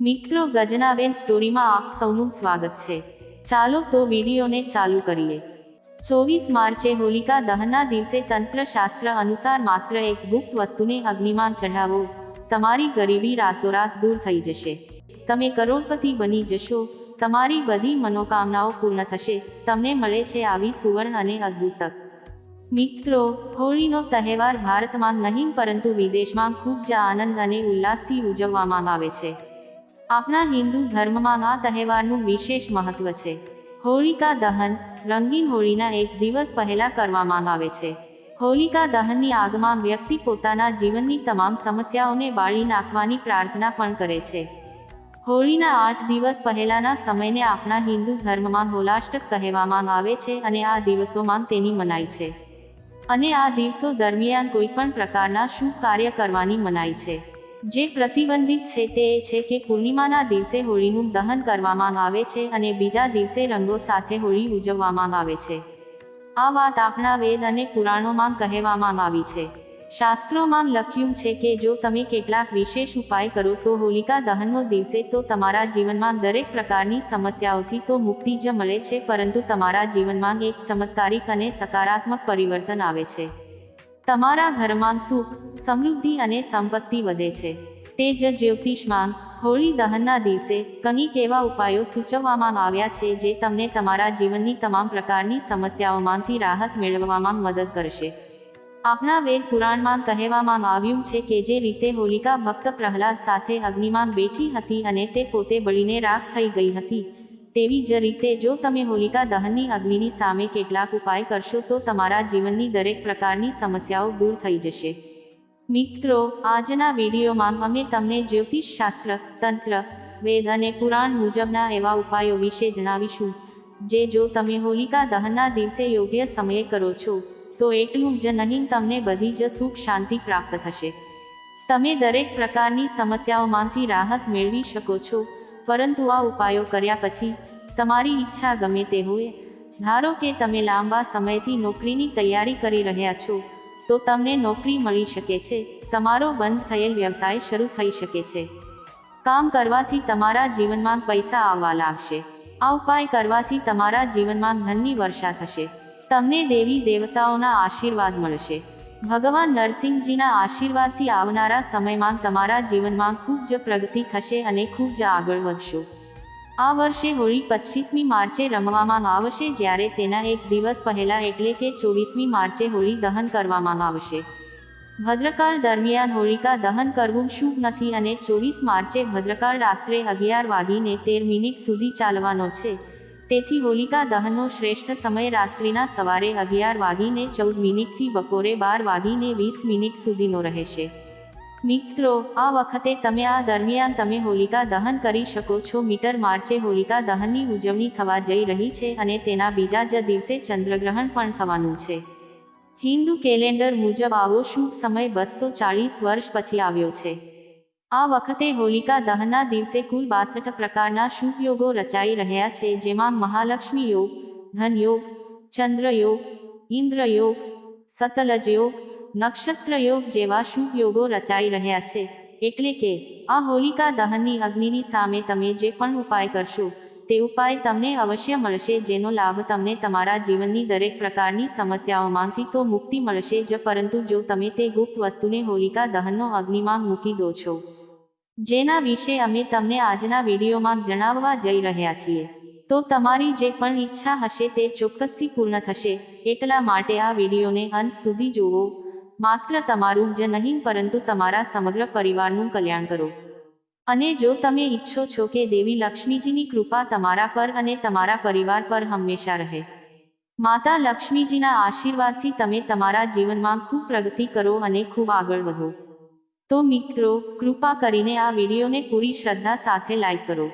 મિત્રો ગજનાબેન સ્ટોરીમાં આપ સૌનું સ્વાગત છે. ચાલો તો વિડીયોને ચાલુ કરીએ. ચોવીસ માર્ચે હોલિકા દહનના દિવસે તંત્ર શાસ્ત્ર અનુસાર માત્ર એક ગુપ્ત વસ્તુને અગ્નિમાં ચઢાવો. તમારી ગરીબી રાતોરાત દૂર થઈ જશે. તમે કરોડપતિ બની જશો. તમારી બધી મનોકામનાઓ પૂર્ણ થશે. તમને મળે છે આવી સુવર્ણ અને અદ્ભુત તક. મિત્રો, હોળીનો તહેવાર ભારતમાં નહીં, પરંતુ વિદેશમાં ખૂબ જ આનંદ અને ઉલ્લાસથી ઉજવવામાં આવે છે. આપણા હિન્દુ ધર્મમાં આ તહેવારનું વિશેષ મહત્વ છે. હોળિકા દહન રંગીન હોળીના એક દિવસ પહેલા કરવામાં આવે છે. હોલિકા દહનની આગમાં વ્યક્તિ પોતાના જીવનની તમામ સમસ્યાઓને બાળી નાખવાની પ્રાર્થના પણ કરે છે. હોળીના આઠ દિવસ પહેલાના સમયને આપણા હિન્દુ ધર્મમાં હોલાષ્ટક કહેવામાં આવે છે અને આ દિવસોમાં તેની મનાય છે. અને આ દિવસો દરમિયાન કોઈ પણ પ્રકારના શુભ કાર્ય કરવાની મનાય છે. જે પ્રતિબંધિત છે તે એ છે કે પૂર્ણિમાના દિવસે હોળીનું દહન કરવામાં આવે છે અને બીજા દિવસે રંગો સાથે હોળી ઉજવવામાં આવે છે. આ વાત આપણા વેદ અને પુરાણોમાં કહેવામાં આવી છે. શાસ્ત્રોમાં લખ્યું છે કે જો તમે કેટલાક વિશેષ ઉપાય કરો તો હોલિકા દહનનો દિવસે તો તમારા જીવનમાં દરેક પ્રકારની સમસ્યાઓથી તો મુક્તિ જ મળે છે, પરંતુ તમારા જીવનમાં એક ચમત્કારિક અને સકારાત્મક પરિવર્તન આવે છે. તમારા ઘરમાં સુખ, સમૃદ્ધિ અને સંપત્તિ વધે છે. તે જ જ્યોતિષમાં હોળી દહનના દિવસે કંઈક એવા ઉપાયો સૂચવવામાં આવ્યા છે જે તમને તમારા જીવનની તમામ પ્રકારની સમસ્યાઓમાંથી રાહત મેળવવામાં મદદ કરશે. આપણા વેદ પુરાણમાં કહેવામાં આવ્યું છે કે જે રીતે હોલિકા ભક્ત પ્રહલાદ સાથે અગ્નિમાં બેઠી હતી અને તે પોતે બળીને રાખ થઈ ગઈ હતી તેવી જ રીતે જો તમે હોલિકા દહનની અગ્નિની સામે કેટલાક ઉપાય કરશો તો તમારા જીવનની દરેક પ્રકારની સમસ્યાઓ દૂર થઈ જશે. મિત્રો, આજના વિડીયોમાં અમે તમને જ્યોતિષ શાસ્ત્ર, તંત્ર, વેદ અને પુરાણ મુજબના એવા ઉપાયો વિશે જણાવીશું, જે જો તમે હોલિકા દહનના દિવસે યોગ્ય સમયે કરો છો, તો એટલું જ નહીં તમને બધી જ સુખ શાંતિ પ્રાપ્ત થશે. તમે દરેક પ્રકારની સમસ્યાઓમાંથી રાહત મેળવી શકો છો, પરંતુ આ ઉપાયો કર્યા પછી તમારી ઈચ્છા ગમે તે હોય, ધારો કે તમે લાંબા સમયથી નોકરીની તૈયારી કરી રહ્યા છો, તો તમને નોકરી મળી શકે છે, તમારો બંધ થયેલ વ્યવસાય શરૂ થઈ શકે છે. કામ કરવાથી તમારા જીવનમાં પૈસા આવવા લાગશે. આ ઉપાય કરવાથી તમારા જીવનમાં ધનની વર્ષા થશે. તમને દેવી દેવતાઓના આશીર્વાદ મળશે. ભગવાન નરસિંહજીના આશીર્વાદથી આવનારા સમયમાં તમારા જીવનમાં ખૂબ જ પ્રગતિ થશે અને ખૂબ જ આગળ વધશો. આ વર્ષે હોળી પચીસમી માર્ચે રમવામાં આવશે જ્યારે તેના એક દિવસ પહેલા એટલે કે ચોવીસમી માર્ચે હોળી દહન કરવામાં આવશે. ભદ્રકાળ દરમિયાન હોળિકા દહન કરવું શુભ નથી અને ચોવીસ માર્ચે ભદ્રકાળ રાત્રે અગિયાર વાગીને તેર મિનિટ સુધી ચાલવાનો છે. તેથી હોલિકા દહનનો શ્રેષ્ઠ સમય રાત્રિના સવારે અગિયાર વાગીને ચૌદ મિનિટથી બપોરે બાર વાગીને વીસ મિનિટ સુધીનો રહેશે. મિત્રો, આ વખતે તમે આ દરમિયાન તમે હોલિકા દહન કરી શકો છો. મીટર માર્ચે હોલિકા દહનની ઉજવણી થવા જઈ રહી છે અને તેના બીજા જ દિવસે ચંદ્રગ્રહણ પણ થવાનું છે. હિન્દુ કેલેન્ડર મુજબ આવો શુભ સમય બસો ચાળીસ વર્ષ પછી આવ્યો છે. આ વખતે હોલિકા દહનના દિવસે કુલ બાસઠ પ્રકારના શુભ યોગો રચાઈ રહ્યા છે, જેમાં મહાલક્ષ્મી યોગ, ધન યોગ, ચંદ્ર યોગ, ઇન્દ્ર યોગ, સતલજ યોગ નક્ષત્ર યોગ જેવા શુભ યોગો રચાઈ રહ્યા છે. એટલે કે, આ હોલિકા દહનની અગ્નિની સામે તમે જે પણ ઉપાય કરશો, તે ઉપાય તમને અવશ્ય મળશે, જેનો લાભ તમને તમારા જીવનની દરેક પ્રકારની સમસ્યાઓમાંથી તો મુક્તિ મળશે જ, પરંતુ જો તમે તે ગુપ્ત વસ્તુને હોલિકા દહનનો અગ્નિમાં મૂકી દો છો. જેના વિશે અમે તમને આજના વિડીયોમાં જણાવવા જઈ રહ્યા છીએ. તો તમારી જે પણ ઈચ્છા હશે તે ચોક્કસથી પૂર્ણ થશે. એટલા માટે આ વિડીયોને અંત સુધી જુઓ. માત્ર તમારું જ નહીં, પરંતુ તમારા સમગ્ર પરિવારનું કલ્યાણ કરો. અને જો તમે ઈચ્છો છો કે દેવી લક્ષ્મીજીની કૃપા તમારા પર અને તમારા પરિવાર પર હંમેશા રહે. માતા લક્ષ્મીજીના આશીર્વાદથી તમે તમારા જીવનમાં ખૂબ પ્રગતિ કરો અને ખૂબ આગળ વધો. તો મિત્રો, કૃપા કરીને આ વિડીયોને પૂરી શ્રદ્ધા સાથે લાઈક કરો.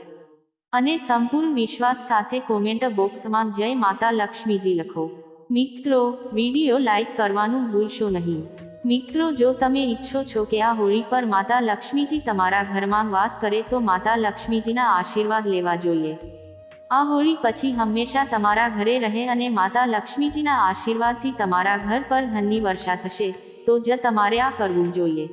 અને સંપૂર્ણ વિશ્વાસ સાથે કોમેન્ટ બોક્સમાં જય માતા લક્ષ્મીજી લખો. મિત્રો વીડિયો લાઈક કરવાનું ભૂલશો નહીં. મિત્રો, જો તમે ઈચ્છો છો કે આ હોળી પર માતા લક્ષ્મીજી તમારા ઘરમાં વાસ કરે તો માતા લક્ષ્મીજીના આશીર્વાદ લેવા જોઈએ. આ હોળી પછી હંમેશા તમારા ઘરે રહે અને માતા લક્ષ્મીજીના આશીર્વાદથી તમારા ઘર પર ધનની વર્ષા થશે, તો જ તમારે આ કરવું જોઈએ.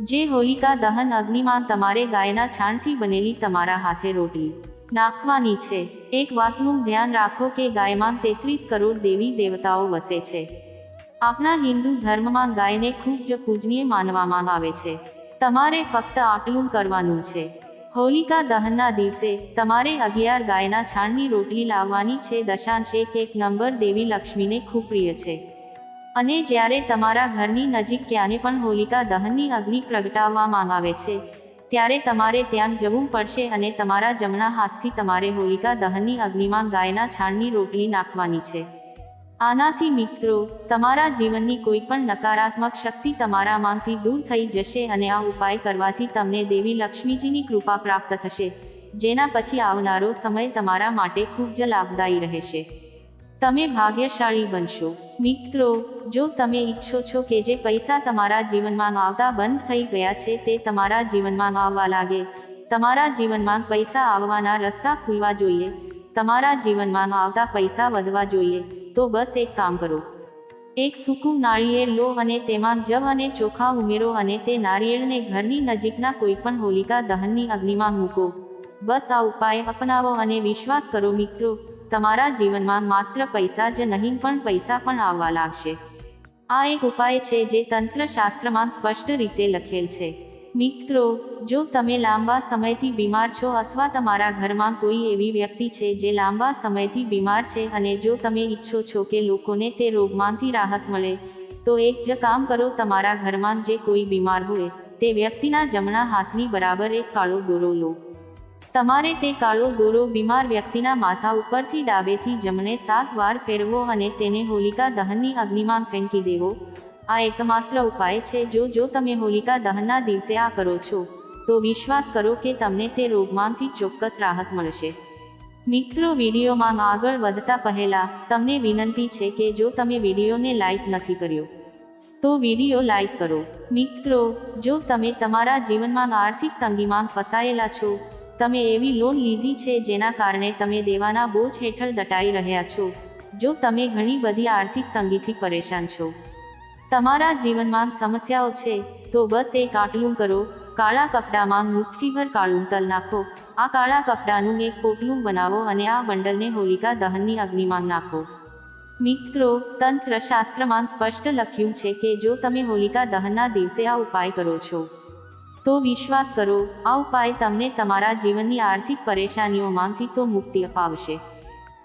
જે હોલિકા દહન અગ્નિમાં તમારે ગાયના છાણથી બનેલી તમારા હાથે રોટલી. નાખવાની છે. એક વાતનું ધ્યાન રાખો કે ગાયમાં તેત્રીસ કરોડ દેવી દેવતાઓ વસે છે. આપણા હિન્દુ ધર્મમાં ગાયને ખૂબ જ પૂજનીય માનવામાં આવે છે. તમારે ફક્ત આટલું કરવાનું છે. હોલિકા દહનના દિવસે તમારે અગિયાર ગાયના છાણની રોટલી લાવવાની છે. દશાંશ એક એક નંબર દેવી લક્ષ્મીને ખૂબ પ્રિય છે. અને જ્યારે તમારા ઘરની નજીક ક્યાંને પણ હોલિકા દહનની અગ્નિ પ્રગટાવવામાં આવે છે ત્યારે તમારે ત્યાં જવું પડશે અને તમારા જમણા હાથથી તમારે હોલિકા દહનની અગ્નિમાં ગાયના છાણની રોટલી નાખવાની છે. આનાથી મિત્રો, તમારા જીવનની કોઈ પણ નકારાત્મક શક્તિ તમારામાંથી દૂર થઈ જશે અને આ ઉપાય કરવાથી તમને દેવી લક્ષ્મીજીની કૃપા પ્રાપ્ત થશે, જેના પછી આવનારો સમય તમારા માટે ખૂબ જ લાભદાયી રહેશે. તમે ભાગ્યશાળી બનશો. મિત્રો, જો તમે ઈચ્છો છો કે જે પૈસા તમારા જીવનમાં આવતા બંધ થઈ ગયા છે તે તમારા જીવનમાં આવવા લાગે. તમારા જીવનમાં પૈસા આવવાના રસ્તા ખુલવા જોઈએ. તમારા જીવનમાં આવતા પૈસા વધવા જોઈએ. તો બસ એક કામ કરો. એક સૂકું નાળિયેર લો અને તેમાં જવ અને ચોખા ઉમેરો અને તે નાળિયેરને ઘરની નજીકના કોઈપણ હોલિકા દહનની અગ્નિમાં મૂકો. બસ આ ઉપાય અપનાવો અને વિશ્વાસ કરો મિત્રો. તમારા જીવનમાં માત્ર પૈસા જ નહીં, પણ પૈસા પણ આવવા લાગશે. આ એક ઉપાય છે જે તંત્ર શાસ્ત્રમાં સ્પષ્ટ રીતે લખેલ છે. મિત્રો, જો તમે લાંબા સમયથી બીમાર છો અથવા તમારા ઘરમાં કોઈ એવી વ્યક્તિ છે જે લાંબા સમયથી બીમાર છે અને જો તમે ઈચ્છો છો કે લોકોને તે રોગમાંથી રાહત મળે, તો એક જ કામ કરો, તમારા ઘરમાં જે કોઈ બીમાર હોય, તે વ્યક્તિના જમણા હાથની બરાબર એક કાળો દોરો લો. તમારે તે કાળો દોરો બીમાર વ્યક્તિના માથા ઉપરથી ડાબેથી જમણે સાત વાર ફેરવો અને તેને હોલિકા દહનની અગ્નિમાં ફેંકી દેવો. આ એકમાત્ર ઉપાય છે જો જો તમે હોલિકા દહનના દિવસે આ કરો છો, તો વિશ્વાસ કરો કે તમને તે રોગમાંથી ચોક્કસ રાહત મળશે. મિત્રો, વિડીયોમાં આગળ વધતા પહેલા તમને વિનંતી છે કે જો તમે વિડીયોને લાઇક નથી કર્યો, તો વીડિયો લાઇક કરો. મિત્રો, જો તમે તમારા જીવનમાં આર્થિક તંગીમાં ફસાયેલા છો તમે એવી લોન લીધી છે જેના કારણે તમે દેવાના બોજ હેઠળ દટાઈ રહ્યા છો, જો તમે ઘણી બધી આર્થિક તંગીથી પરેશાન છો. તમારા જીવનમાં સમસ્યાઓ છે, તો બસ એક આટલું કરો, કાળા કપડામાં મુઠ્ઠીભર કાળું તલ નાખો, આ કાળા કપડાનું એક પોટલું બનાવો અને આ બંડલને હોલિકા દહનની અગ્નિમાં નાખો. મિત્રો તંત્ર શાસ્ત્રમાં સ્પષ્ટ લખ્યું છે કે જો તમે હોલિકા દહનના દિવસે આ ઉપાય કરો છો તો વિશ્વાસ કરો, આ ઉપાય તમને તમારા જીવનની આર્થિક પરેશાનીઓમાંથી તો મુક્તિ અપાવશે.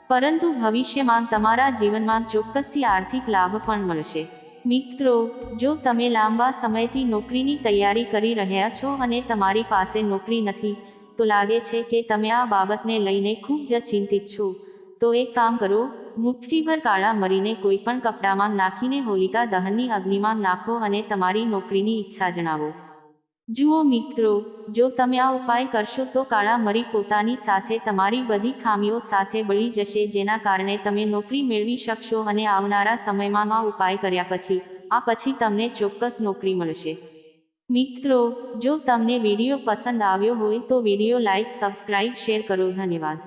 પરંતુ ભવિષ્યમાં તમારા જીવનમાં ચોક્કસથી આર્થિક લાભ પણ મળશે. મિત્રો, જો તમે લાંબા સમયથી નોકરીની તૈયારી કરી રહ્યા છો અને તમારી પાસે નોકરી નથી, તો લાગે છે કે તમે આ બાબતને લઈને ખૂબ જ ચિંતિત છો. તો એક કામ કરો, મુઠ્ઠીભર કાળા મરીને કોઈ પણ કપડામાં નાખીને હોલિકા દહનની અગ્નિમાં નાખો અને તમારી નોકરીની ઈચ્છા જણાવો. જુઓ મિત્રો, જો તમે આ ઉપાય કરશો તો કાળા મરી પોતાની સાથે તમારી બધી ખામીઓ સાથે બળી જશે, જેના કારણે તમે નોકરી મેળવી શકશો અને આવનારા સમયમાં આ ઉપાય કર્યા પછી, આ પછી તમને ચોક્કસ નોકરી મળશે. મિત્રો, જો તમને વીડિયો પસંદ આવ્યો હોય તો વીડિયો લાઇક સબસ્ક્રાઇબ, શેર કરો. ધન્યવાદ.